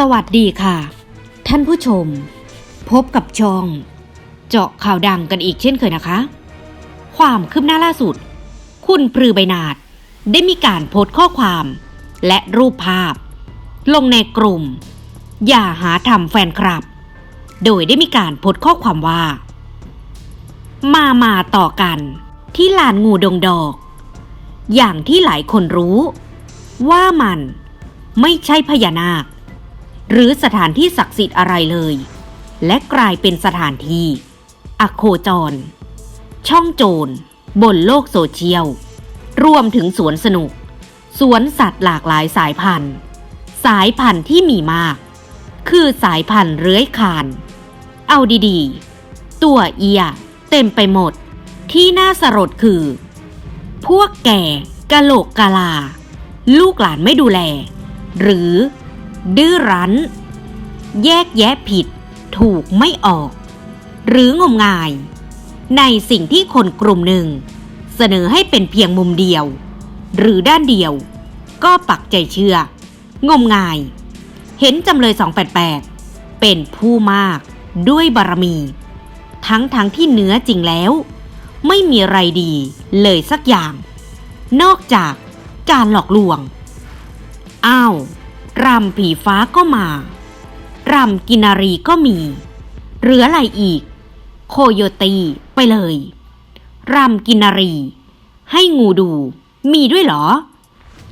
สวัสดีค่ะ ท่านผู้ชม พบกับช่อง เจาะข่าวดังกันอีกเช่นเคยนะคะ ความคืบหน้าล่าสุด คุณปรือใบนาดได้มีการโพสต์ข้อความ และรูปภาพ ลงในกลุ่ม อย่าหาทำแฟนคลับ โดยได้มีการโพสต์ข้อความว่า มามาต่อกัน ที่ลานงูดงดอก อย่างที่หลายคนรู้ ว่ามันไม่ใช่พญานาค หรือสถานที่ศักดิ์สิทธิ์อะไรเลย และกลายเป็นสถานที่อโคจร ช่องโจร บนโลกโซเชียล รวมถึงสวนสนุก สวนสัตว์หลากหลายสายพันธุ์ สายพันธุ์ที่มีมาก คือสายพันธุ์เลื้อยคาน เอาดีๆ ตัวเอีย เต็มไปหมด ที่น่าสลดคือ พวกแก่กะโหลกกะลา ลูกหลานไม่ดูแล หรือ ดื้อรั้น แยกแยะผิด ถูกไม่ออก หรืองมงาย ในสิ่งที่คนกลุ่มหนึ่ง เสนอให้เป็นเพียงมุมเดียว หรือด้านเดียว ก็ปักใจเชื่อ งมงาย เห็นจำเลย 288 เป็นผู้มากด้วยบารมี ทั้งทั้งที่เนื้อจริงแล้ว ไม่มีอะไรดีเลยสักอย่าง นอกจากการหลอกลวง อ้าว รำผีฟ้าก็มารำกินารีก็มี เหลืออะไรอีก โคโยตีไปเลยรำกินารี ให้งูดู มีด้วยเหรอ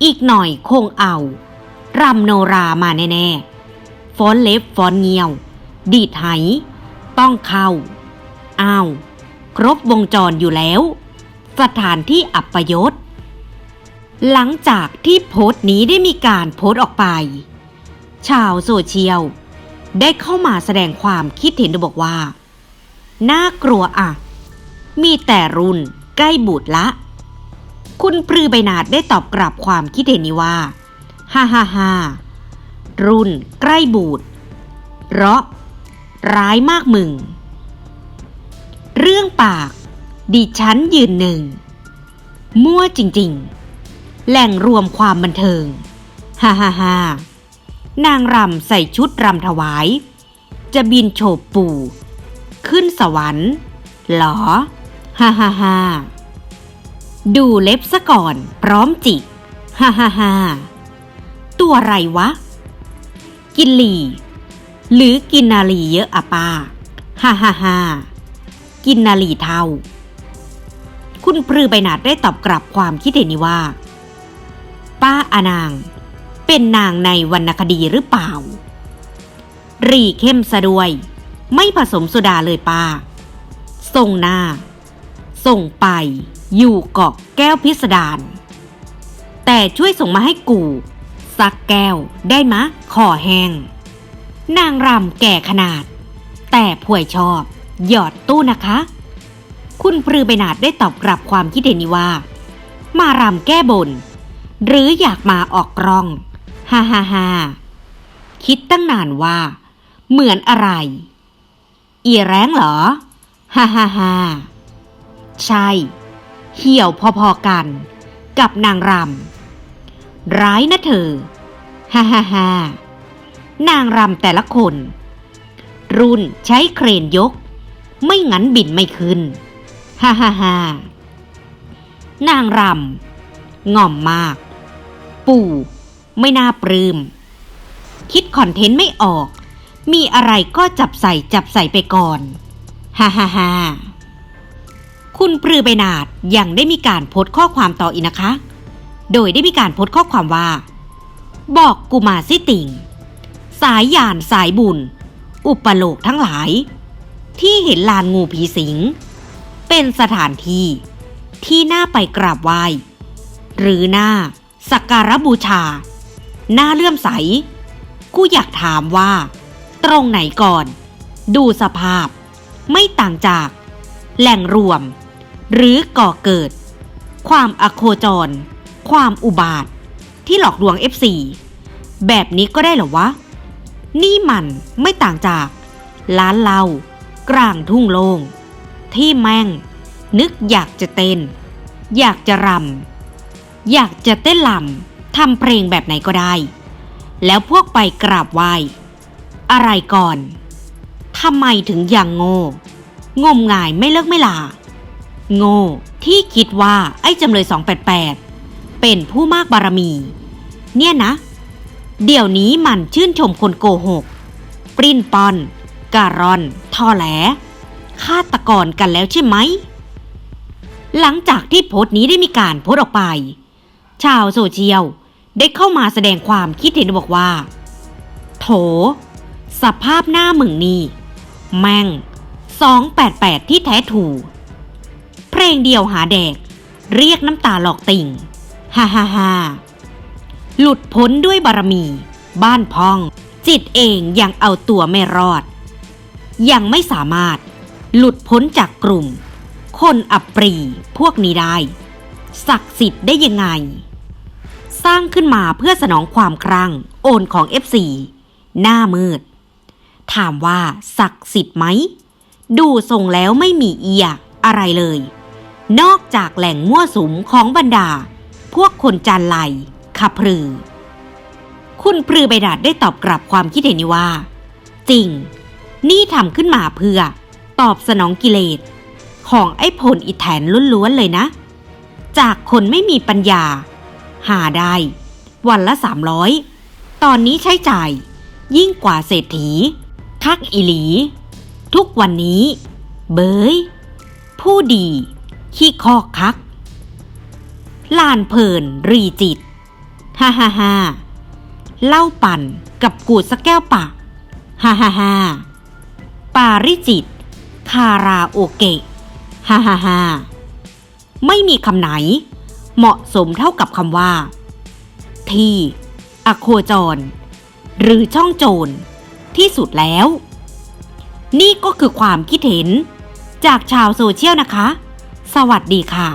อีกหน่อยคงเอารำโนรามาแน่ๆฟ้อนเล็บฟ้อนเงียว ดีดไหต้องเข้าอ้าว ครบวงจรอยู่แล้ว สถานที่อัปยศ หลังจากที่โพสต์นี้ได้มีการโพสต์ออกไป ชาวโซเชียล ได้เข้ามาแสดงความคิดเห็นโดยบอกว่า น่ากลัวอะ มีแต่รุ่นใกล้บูดละ คุณปรือใบนาดได้ตอบกลับความคิดเห็นนี้ว่าฮ่าฮ่าฮ่ารุ่นใกล้บูดเพราะร้ายมากมึง เรื่องปาก ดิฉันยืนหนึ่ง มั่วจริง ๆ แหล่งรวมความบันเทิง ฮ่าฮ่าฮ่านางรำใส่ชุดรำถวาย จะบินโฉบปู่ ขึ้นสวรรค์เหรอ ฮ่าฮ่าฮ่าดูเล็บซะก่อนพร้อมจิก ฮ่าฮ่าฮ่าตัวอะไรวะ กินหลีหรือกินนาลีเยอะอะป้า ฮ่าฮ่าฮ่ากินนาลีเท่า คุณปรือใบหนาดได้ตอบกลับความคิดเห็นนี้ว่า ป้าอานาง เป็นนางในวรรณคดีหรือเปล่า รีเข้มซะด้วย ไม่ผสมโซดาเลยป้า ส่งหน้า ส่งไป อยู่เกาะแก้วพิสดาร แต่ช่วยส่งมาให้กูสักแก้วได้มะคอแห้ง นางรำแก่ขนาด แต่ผวยชอบ หยอดตู้นะคะ คุณปรือใบนาดได้ตอบกลับความคิดเห็นนี้ว่า มารำแก้บน หรืออยากมาออกกล้อง ฮ่าฮ่าฮ่าคิดตั้งนานว่า เหมือนอะไร อีแรงเหรอ ฮ่าฮ่าฮ่าใช่ เหี่ยวพอๆกัน กับนางรำ ร้ายนะเธอ ฮ่าฮ่าฮ่านางรำแต่ละคน รุ่นใช้เครนยก ไม่งั้นบินไม่ขึ้น ฮ่าฮ่าฮ่านางรำง่อมมาก ปู่ ไม่น่าปลืมคิดคอนเทนต์ไม่ออก มีอะไรก็จับใส่จับใส่ไปก่อน ฮ่าฮ่าฮ่าคุณปรือใบนาดยังได้มีการโพสต์ข้อความต่ออีกนะคะ โดยได้มีการโพสต์ข้อความว่า บอกกูมาสิติ่ง สายยานสายบุญ อุปโลกทั้งหลาย ที่เห็นลานงูผีสิง เป็นสถานที่ที่น่าไปกราบไหว้หรือหน้า สักการบูชา หน้าเลื่อมใส กูอยากถามว่า ตรงไหนก่อน ดูสภาพ ไม่ต่างจาก แหล่งรวม หรือก่อเกิด ความอโคจร ความอุบาท ที่หลอกลวง F4 แบบนี้ก็ได้เหรอวะ นี่มันไม่ต่างจาก ร้านเหล้ากลางทุ่งโลง่งที่แม่ง นึกอยากจะเต้น อยากจะรำ อยากจะเต้นลำทำเพลงแบบไหนก็ได้ แล้วพวกไปกราบไหว้ อะไรก่อนทำไมถึงยังโง่ งมงายไม่เลิกไม่ลา โง่ที่คิดว่าไอ้จำเลย 288 เป็นผู้มากบารมี เนี่ยนะ เดี๋ยวนี้มันชื่นชมคนโกหก ปริ้นปอน การอนทอแหลฆาตกรกันแล้วใช่ไหม หลังจากที่โพสต์นี้ได้มีการโพสต์ออกไป ชาวโซเชียล ได้เข้ามาแสดงความคิดเห็นบอกว่า โถ สภาพหน้ามึงนี่ แม่ง 288 ที่แท้ถูกเพลงเดียวหาแดก เรียกน้ำตาหลอกติ่ง ฮ่าฮ่าฮ่าหลุดพ้นด้วยบารมี บ้านพอง จิตเองยังเอาตัวไม่รอด ยังไม่สามารถหลุดพ้นจากกลุ่ม คนอับปรีพวกนี้ได้ศักดิ์สิทธิ์ได้ยังไง สร้างขึ้นมาเพื่อสนองความครั่ง โอนของ F4 หน้ามืด ถามว่าศักดิ์สิทธิ์ไหม ดูทรงแล้วไม่มีเอียอะไรเลย นอกจากแหล่งมั่วสุมของบรรดา พวกคนจันไรขับพรือ คุณพรือใบดาดได้ตอบกลับความคิดเห็นนี้ว่า จริง นี่ทำขึ้นมาเพื่อ ตอบสนองกิเลส ของไอ้พลอิแทนล้วนๆเลยนะ จากคนไม่มีปัญญา หาได้ วันละสามร้อยตอนนี้ใช้จ่าย ยิ่งกว่าเศรษฐี คักอีหลี ทุกวันนี้ เบย ผู้ดี ขี้คอกคัก ลานเพลินรีจิต ฮ่าฮ่าฮ่าเล่าปั่นกับกูดสักแก้วปะฮ่าฮ่าฮ่าปาริจิต คาราโอเกะ ฮ่าฮ่าฮ่าไม่มีคำไหน เหมาะสมเท่ากับคำว่า ที่อโคจร หรือช่องโจร ที่สุดแล้ว นี่ก็คือความคิดเห็น จากชาวโซเชียลนะคะ สวัสดีค่ะ